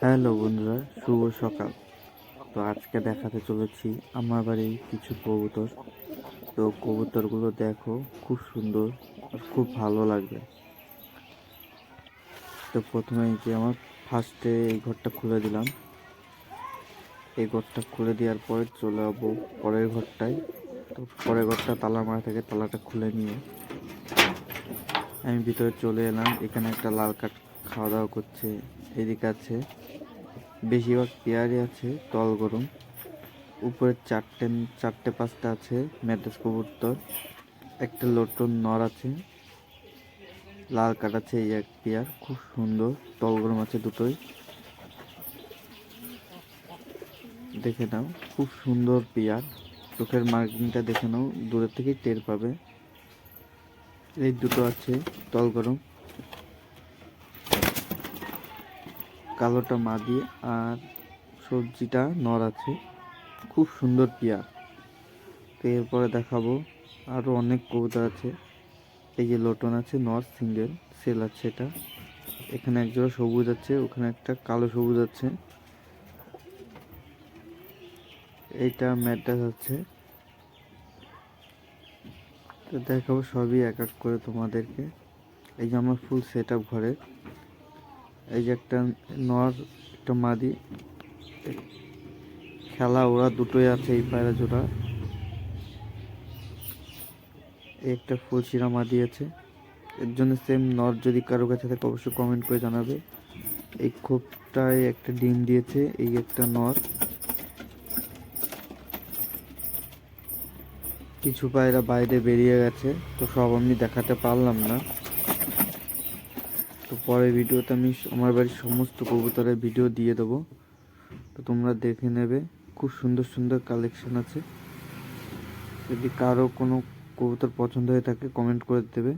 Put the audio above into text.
Hello বন্ধুরা, শুভ সকাল। তো আজকে দেখাতে চলেছি আমার বাড়ির কিছু কবুতর। তো কবুতরগুলো দেখো, খুব সুন্দর আর খুব ভালো লাগবে। তো প্রথমে যে আমার ফার্স্টে এই ঘরটা খুলে দিলাম। এই ঘরটা খুলে দেওয়ার পরে চলে যাব পরের ঘরটায়। তো পরের ঘরটা তালা মারা থেকে, তালাটা খুলে নিয়ে আমি ভিতরে চলে এলাম। এখানে একটা লাল কাঠ খাওয়া দাওয়া করছে, এদিকে আছে। বেশিরভাগ পেয়ারই আছে, তল গরম। উপরে চারটে চারটে পাঁচটা আছে ম্যাট্রেস কবুতর। একটা লোটন নর আছে। লাল কাঠ আছে এই এক পেয়ার খুব সুন্দর। তল গরম আছে দুটোই। দেখে নাও, খুব সুন্দর পেয়ার চোখের মার্কিংটা দেখে নাও দূরের থেকেই টের পাবে। এই দুটো আছে, তল গরম। কালোটা মাদি আর সবজিটা নর আছে। খুব সুন্দর পেয়ার। তো এরপরে দেখাবো আরও অনেক কবুতর আছে। এই যে লোটন আছে, নর, সিঙ্গেল, সেল আছে এটা। এখানে একজোড়া সবুজ আছে, ওখানে একটা কালো সবুজ আছে। এইটা ম্যাটাস আছে। তো দেখাবো সবই এক এক করে তোমাদেরকে। এই যে আমার ফুল সেট আপ ঘরে। এই যে একটা নর, একটা মাদি, খেলা, ওরা দুটোই আছে এই পায়রা জোড়া। একটা ফুলশিরা মাদি আছে। এর জন্য সেম নর যদি কারও কাছে থাকে, অবশ্যই কমেন্ট করে জানাবে। এই খোপটায় একটা ডিম দিয়েছে, এই একটা নর। কিছু পায়রা বাইরে বেরিয়ে গেছে, তো সব আমি দেখাতে পারলাম না। তো পরের ভিডিওতে আমি আমার বাড়ির সমস্ত কবুতরের ভিডিও দিয়ে দেবো। তো তোমরা দেখে নেবে, খুব সুন্দর সুন্দর কালেকশন আছে। যদি কারও কোনো কবুতর পছন্দ হয়ে থাকে কমেন্ট করে দেবে।